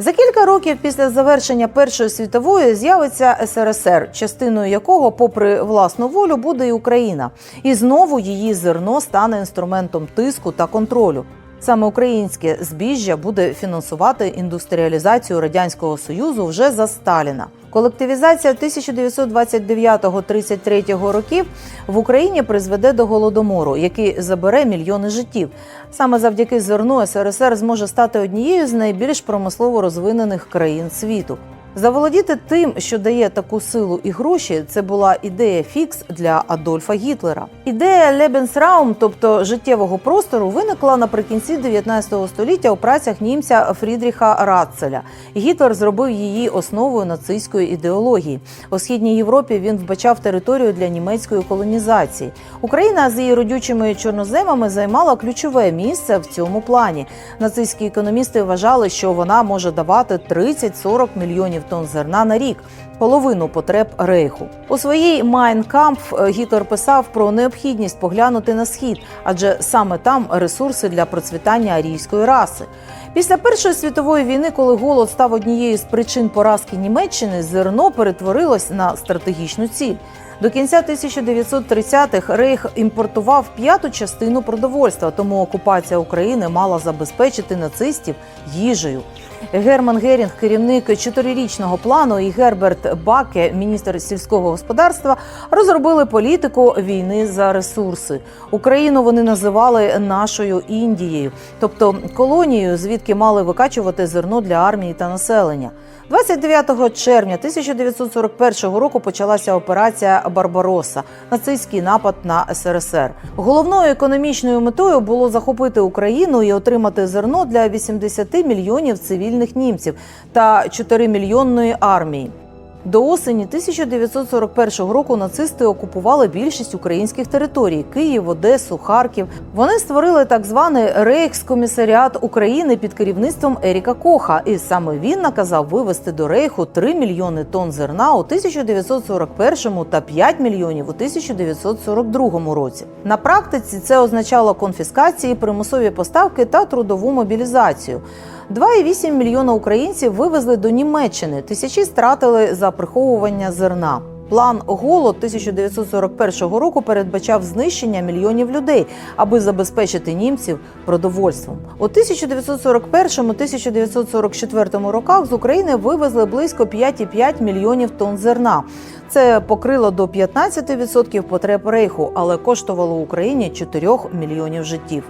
За кілька років після завершення Першої світової з'явиться СРСР, частиною якого, попри власну волю, буде і Україна. І знову її зерно стане інструментом тиску та контролю. Саме українське збіжжя буде фінансувати індустріалізацію радянського союзу вже за Сталіна. Колективізація 1929-33 років в Україні призведе до голодомору, який забере мільйони життів. Саме завдяки зерну СРСР зможе стати однією з найбільш промислово розвинених країн світу. Заволодіти тим, що дає таку силу і гроші, це була ідея фікс для Адольфа Гітлера. Ідея Lebensraum, тобто життєвого простору, виникла наприкінці 19 століття у працях німця Фрідріха Ратцеля. Гітлер зробив її основою нацистської ідеології. У східній Європі він вбачав територію для німецької колонізації. Україна з її родючими чорноземами займала ключове місце в цьому плані. Нацистські економісти вважали, що вона може давати 30-40 мільйонів тонн зерна на рік. Половину потреб рейху у своїй Майнкампф Гітлер писав про необхідність поглянути на схід, адже саме там ресурси для процвітання арійської раси. Після Першої світової війни, коли голод став однією з причин поразки Німеччини, зерно перетворилось на стратегічну ціль. До кінця 1930-х Рейх імпортував п'яту частину продовольства, тому окупація України мала забезпечити нацистів їжею. Герман Герінг, керівник чотирирічного плану, і Герберт Баке, міністр сільського господарства, розробили політику війни за ресурси. Україну вони називали нашою Індією, тобто колонією, звідки мали викачувати зерно для армії та населення. 29 червня 1941 року почалася операція Барбароса, нацистський напад на СРСР. Головною економічною метою було захопити Україну і отримати зерно для 80 мільйонів цивільних німців та 4 мільйонної армії. До осені 1941 року нацисти окупували більшість українських територій Київ, Одесу, Харків. Вони створили так званий Рейхскомісаріат України під керівництвом Еріка Коха, і саме він наказав вивезти до Рейху 3 мільйони тонн зерна у 1941 та 5 мільйонів у 1942 році. На практиці це означало конфіскації, примусові поставки та трудову мобілізацію. 2,8 мільйона українців вивезли до Німеччини. Тисячі стратили за приховування зерна. План голод 1941 року передбачав знищення мільйонів людей, аби забезпечити німців продовольством. У 1941-1944 роках з України вивезли близько 5,5 мільйонів тонн зерна. Це покрило до 15% потреб рейху, але коштувало Україні 4 мільйонів життів.